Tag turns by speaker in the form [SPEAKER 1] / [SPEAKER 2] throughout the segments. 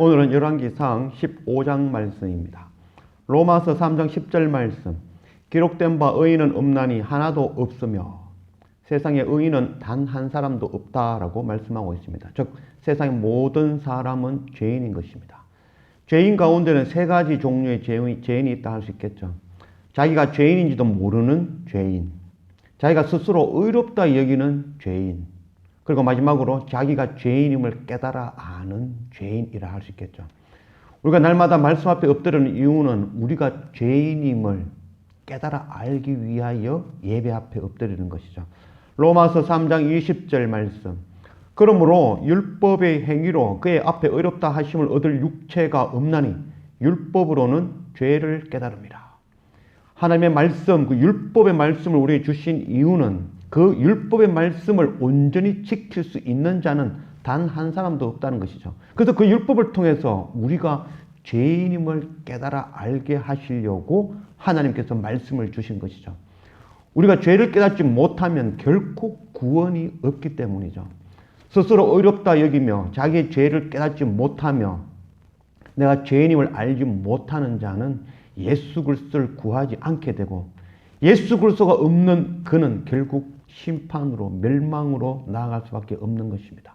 [SPEAKER 1] 오늘은 열왕기상 15장 말씀입니다. 로마서 3장 10절 말씀. 기록된 바 의인은 없나니 하나도 없으며 세상에 의인은 단 한 사람도 없다라고 말씀하고 있습니다. 즉 세상의 모든 사람은 죄인인 것입니다. 죄인 가운데는 세 가지 종류의 죄인이 있다 할 수 있겠죠. 자기가 죄인인지도 모르는 죄인, 자기가 스스로 의롭다 여기는 죄인, 그리고 마지막으로 자기가 죄인임을 깨달아 아는 죄인이라 할 수 있겠죠. 우리가 날마다 말씀 앞에 엎드리는 이유는 우리가 죄인임을 깨달아 알기 위하여 예배 앞에 엎드리는 것이죠. 로마서 3장 20절 말씀. 그러므로 율법의 행위로 그의 앞에 의롭다 하심을 얻을 육체가 없나니 율법으로는 죄를 깨달음이라. 하나님의 말씀, 그 율법의 말씀을 우리에게 주신 이유는 그 율법의 말씀을 온전히 지킬 수 있는 자는 단 한 사람도 없다는 것이죠. 그래서 그 율법을 통해서 우리가 죄인임을 깨달아 알게 하시려고 하나님께서 말씀을 주신 것이죠. 우리가 죄를 깨닫지 못하면 결코 구원이 없기 때문이죠. 스스로 어렵다 여기며 자기의 죄를 깨닫지 못하며 내가 죄인임을 알지 못하는 자는 예수 그리스도를 구하지 않게 되고 예수 그리스도가 없는 그는 결국 심판으로 멸망으로 나아갈 수밖에 없는 것입니다.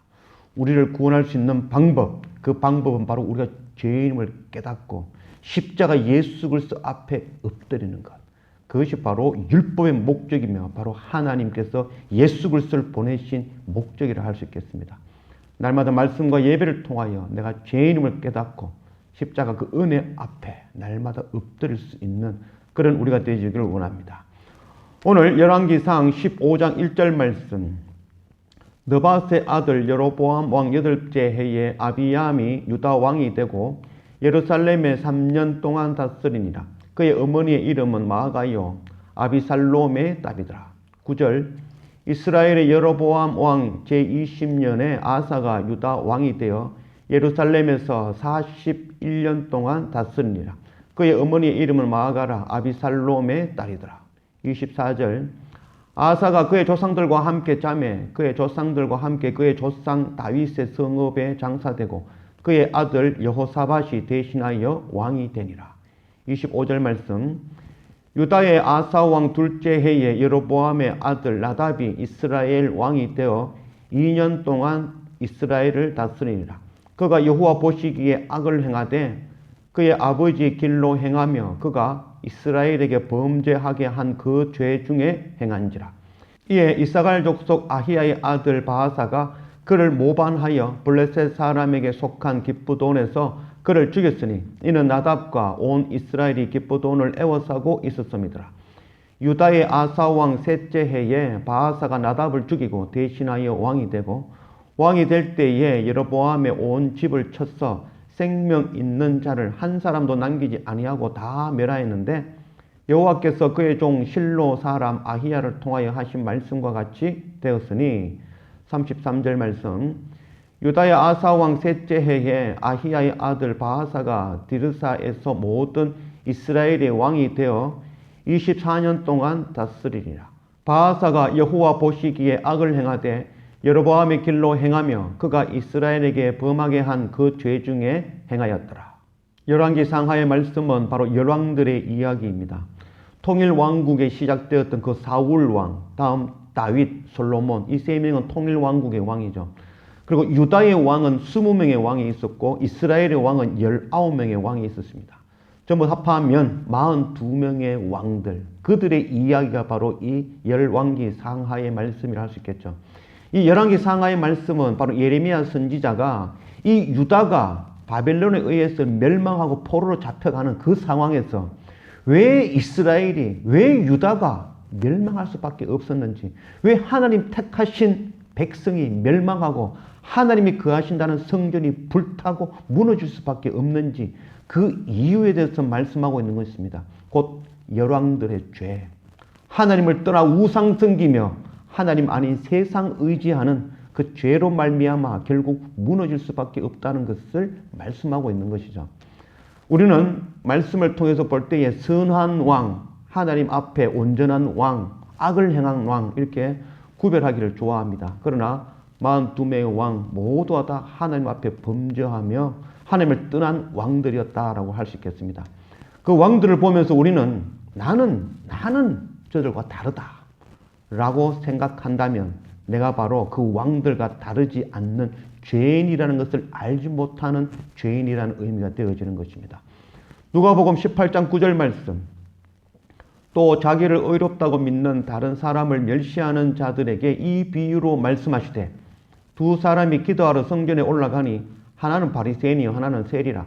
[SPEAKER 1] 우리를 구원할 수 있는 방법, 그 방법은 바로 우리가 죄인임을 깨닫고 십자가 예수 그리스도 앞에 엎드리는 것. 그것이 바로 율법의 목적이며 바로 하나님께서 예수 그리스도를 보내신 목적이라 할 수 있겠습니다. 날마다 말씀과 예배를 통하여 내가 죄인임을 깨닫고 십자가 그 은혜 앞에 날마다 엎드릴 수 있는 그런 우리가 되시기를 원합니다. 오늘 열왕기상 15장 1절 말씀 느바스의 아들 여로보암 왕 여덟째 해에 아비암이 유다 왕이 되고 예루살렘에 3년 동안 다스리니라. 그의 어머니의 이름은 마가요 아비살롬의 딸이더라. 9절 이스라엘의 여로보암 왕 제20년에 아사가 유다 왕이 되어 예루살렘에서 41년 동안 다스리니라. 그의 어머니의 이름은 마가라 아비살롬의 딸이더라. 24절 아사가 그의 조상들과 함께 잠에 그의 조상들과 함께 그의 조상 다윗의 성읍에 장사되고 그의 아들 여호사밧이 대신하여 왕이 되니라. 25절 말씀 유다의 아사 왕 둘째 해에 여로보암의 아들 나답이 이스라엘 왕이 되어 2년 동안 이스라엘을 다스리니라. 그가 여호와 보시기에 악을 행하되 그의 아버지의 길로 행하며 그가 이스라엘에게 범죄하게 한 그 죄 중에 행한지라. 이에 이사갈 족속 아히야의 아들 바하사가 그를 모반하여 블레셋 사람에게 속한 기쁘돈에서 그를 죽였으니 이는 나답과 온 이스라엘이 기쁘돈을 애워싸고 있었음이더라. 유다의 아사왕 셋째 해에 바하사가 나답을 죽이고 대신하여 왕이 되고 왕이 될 때에 여로보암의 온 집을 쳤어 생명 있는 자를 한 사람도 남기지 아니하고 다 멸하였는데 여호와께서 그의 종 실로 사람 아히야를 통하여 하신 말씀과 같이 되었으니 33절 말씀 유다의 아사 왕 셋째 해에 아히야의 아들 바하사가 디르사에서 모든 이스라엘의 왕이 되어 24년 동안 다스리리라. 바하사가 여호와 보시기에 악을 행하되 여로보암의 길로 행하며 그가 이스라엘에게 범하게 한 그 죄 중에 행하였더라. 열왕기 상하의 말씀은 바로 열왕들의 이야기입니다. 통일 왕국에 시작되었던 그 사울 왕, 다음 다윗, 솔로몬 이 세 명은 통일 왕국의 왕이죠. 그리고 유다의 왕은 20명의 왕이 있었고 이스라엘의 왕은 19명의 왕이 있었습니다. 전부 합하면 42명의 왕들, 그들의 이야기가 바로 이 열왕기 상하의 말씀이라 할 수 있겠죠. 이 열왕기 상하의 말씀은 바로 예레미야 선지자가 이 유다가 바벨론에 의해서 멸망하고 포로로 잡혀가는 그 상황에서 왜 이스라엘이 왜 유다가 멸망할 수밖에 없었는지 왜 하나님 택하신 백성이 멸망하고 하나님이 거하신다는 성전이 불타고 무너질 수밖에 없는지 그 이유에 대해서 말씀하고 있는 것입니다. 곧 열왕들의 죄. 하나님을 떠나 우상 섬기며 하나님 아닌 세상 의지하는 그 죄로 말미암아 결국 무너질 수밖에 없다는 것을 말씀하고 있는 것이죠. 우리는 말씀을 통해서 볼 때에 선한 왕, 하나님 앞에 온전한 왕, 악을 행한 왕 이렇게 구별하기를 좋아합니다. 그러나 42명의 왕 모두가 다 하나님 앞에 범죄하며 하나님을 떠난 왕들이었다라고 할 수 있겠습니다. 그 왕들을 보면서 우리는 나는 나는 저들과 다르다 라고 생각한다면 내가 바로 그 왕들과 다르지 않는 죄인이라는 것을 알지 못하는 죄인이라는 의미가 되어지는 것입니다. 누가복음 18장 9절 말씀. 또 자기를 의롭다고 믿는 다른 사람을 멸시하는 자들에게 이 비유로 말씀하시되 두 사람이 기도하러 성전에 올라가니 하나는 바리새인이요 하나는 세리라.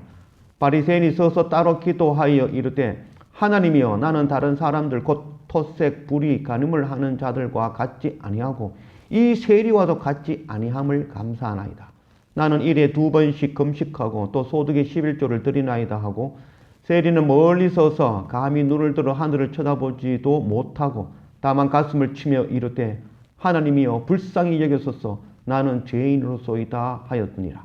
[SPEAKER 1] 바리새인이 서서 따로 기도하여 이르되 하나님이여 나는 다른 사람들 곧 토색 불이 간음을 하는 자들과 같지 아니하고 이 세리와도 같지 아니함을 감사하나이다. 나는 일에 두 번씩 금식하고 또 소득의 11조를 드리나이다 하고 세리는 멀리 서서 감히 눈을 들어 하늘을 쳐다보지도 못하고 다만 가슴을 치며 이르되 하나님이여 불쌍히 여겨소서 나는 죄인으로소이다 하였느니라.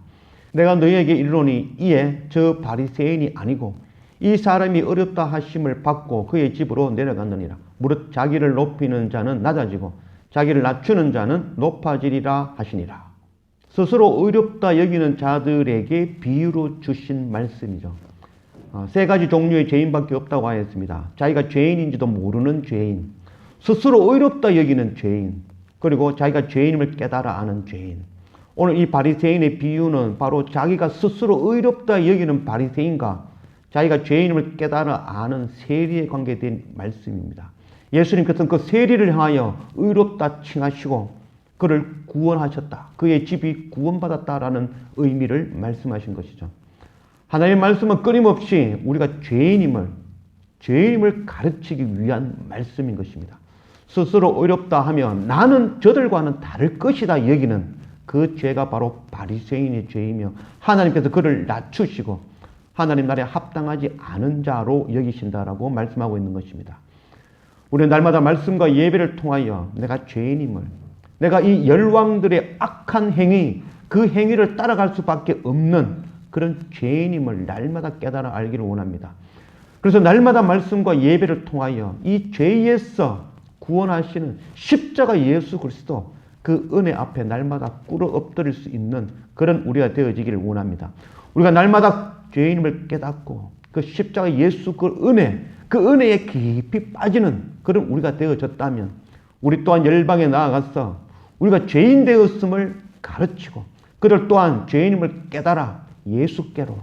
[SPEAKER 1] 내가 너희에게 이르노니 이에 저 바리새인이 아니고 이 사람이 어렵다 하심을 받고 그의 집으로 내려갔느니라. 무릇 자기를 높이는 자는 낮아지고 자기를 낮추는 자는 높아지리라 하시니라. 스스로 의롭다 여기는 자들에게 비유로 주신 말씀이죠. 어, 세 가지 종류의 죄인밖에 없다고 하였습니다. 자기가 죄인인지도 모르는 죄인, 스스로 의롭다 여기는 죄인, 그리고 자기가 죄인임을 깨달아 아는 죄인. 오늘 이 바리새인의 비유는 바로 자기가 스스로 의롭다 여기는 바리새인과 자기가 죄인임을 깨달아 아는 세리에 관계된 말씀입니다. 예수님께서는 그 세리를 향하여 의롭다 칭하시고 그를 구원하셨다. 그의 집이 구원받았다라는 의미를 말씀하신 것이죠. 하나님의 말씀은 끊임없이 우리가 죄인임을 죄인임을 가르치기 위한 말씀인 것입니다. 스스로 어렵다 하면 나는 저들과는 다를 것이다 여기는 그 죄가 바로 바리새인의 죄이며 하나님께서 그를 낮추시고 하나님 나라에 합당하지 않은 자로 여기신다라고 말씀하고 있는 것입니다. 우리는 날마다 말씀과 예배를 통하여 내가 죄인임을 내가 이 열왕들의 악한 행위 그 행위를 따라갈 수밖에 없는 그런 죄인임을 날마다 깨달아 알기를 원합니다. 그래서 날마다 말씀과 예배를 통하여 이 죄에서 구원하시는 십자가 예수 그리스도 그 은혜 앞에 날마다 꿇어 엎드릴 수 있는 그런 우리가 되어지기를 원합니다. 우리가 날마다 죄인임을 깨닫고 그 십자가 예수 그 은혜, 그 은혜에 깊이 빠지는 그런 우리가 되어졌다면 우리 또한 열방에 나아가서 우리가 죄인 되었음을 가르치고 그들 또한 죄인임을 깨달아 예수께로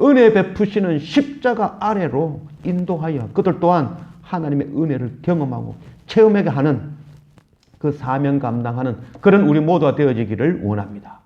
[SPEAKER 1] 은혜 베푸시는 십자가 아래로 인도하여 그들 또한 하나님의 은혜를 경험하고 체험하게 하는 그 사명 감당하는 그런 우리 모두가 되어지기를 원합니다.